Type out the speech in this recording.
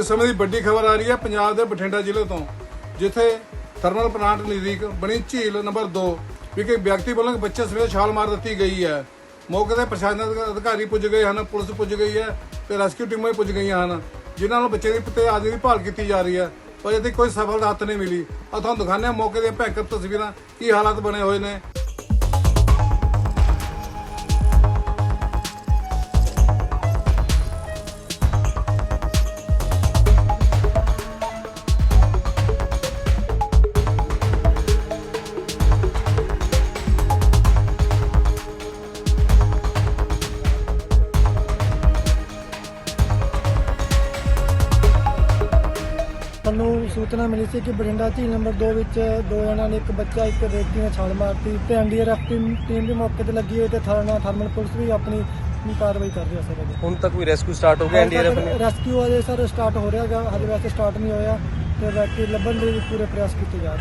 ਇਸ ਸਮੇਂ ਦੀ ਵੱਡੀ ਖਬਰ ਆ ਰਹੀ ਹੈ ਪੰਜਾਬ ਦੇ ਬਠਿੰਡਾ ਜ਼ਿਲ੍ਹੇ ਤੋਂ, ਜਿੱਥੇ ਥਰਮਲ ਪਲਾਂਟ ਨਜ਼ਦੀਕ ਬਣੀ ਝੀਲ ਨੰਬਰ 2 ਵਿਖੇ ਵਿਅਕਤੀ ਵੱਲੋਂ ਬੱਚੇ ਸਮੇਤ ਛਾਲ ਮਾਰ ਦਿੱਤੀ ਗਈ ਹੈ। ਮੌਕੇ ਤੇ ਪ੍ਰਸ਼ਾਸਨਿਕ ਅਧਿਕਾਰੀ ਪੁੱਜ ਗਏ ਹਨ, ਪੁਲਿਸ ਪੁੱਜ ਗਈ ਹੈ ਤੇ ਰੈਸਕਿਊ ਟੀਮਾਂ ਵੀ ਪੁੱਜ ਗਈਆਂ ਹਨ, ਜਿਨ੍ਹਾਂ ਨੂੰ ਬੱਚੇ ਦੀ ਪਤੇ ਆਦਿ ਦੀ ਭਾਲ ਕੀਤੀ ਜਾ ਰਹੀ ਹੈ, ਪਰ ਇਹਦੀ ਕੋਈ ਸਫਲ ਹੱਥ ਨਹੀਂ ਮਿਲੀ। ਆ ਤੁਹਾਨੂੰ ਦਿਖਾਉਂਦੇ ਹਾਂ ਮੌਕੇ ਦੀਆਂ ਭੈਂਕਰ ਤਸਵੀਰਾਂ, ਕੀ ਹਾਲਾਤ ਬਣੇ ਹੋਏ ਨੇ ਸਾਨੂੰ ਸੂਚਨਾ ਮਿਲੀ ਸੀ ਕਿ ਬਠਿੰਡਾ ਝੀਲ ਨੰਬਰ 2 ਵਿੱਚ ਦੋ ਜਣਾਂ ਨੇ ਇੱਕ ਬੱਚਾ ਇੱਕ ਵਿਅਕਤੀ ਨੇ ਛਾਲ ਮਾਰਤੀ ਤੇ ਐਨਡੀਆਰਐਫ ਟੀਮ ਟੀਮ ਵੀ ਮੌਕੇ ਤੇ ਲੱਗੀ ਹੋਈ ਤੇ ਥਾਣਾ ਥਰਮਲ ਪੁਲਿਸ ਵੀ ਆਪਣੀ ਕਾਰਵਾਈ ਕਰ ਰਹੀ ਹੈ ਸਰ। ਹੁਣ ਤੱਕ ਕੋਈ ਰੈਸਕਿਊ ਸਟਾਰਟ ਹੋ ਗਿਆ ਐਨਡੀਆਰਐਫ ਨੇ? ਰੈਸਕਿਊ ਅਜੇ ਸਰ ਸਟਾਰਟ ਹੋ ਰਿਹਾ ਹੈਗਾ ਹਜੇ ਵੈਸੇ ਸਟਾਰਟ ਨਹੀਂ ਹੋਇਆ ਤੇ ਵਿਅਕਤੀ ਲੱਭਣ ਦੇ ਵੀ ਪੂਰੇ ਪ੍ਰਯਾਸ ਕੀਤੇ ਜਾ ਰਹੇ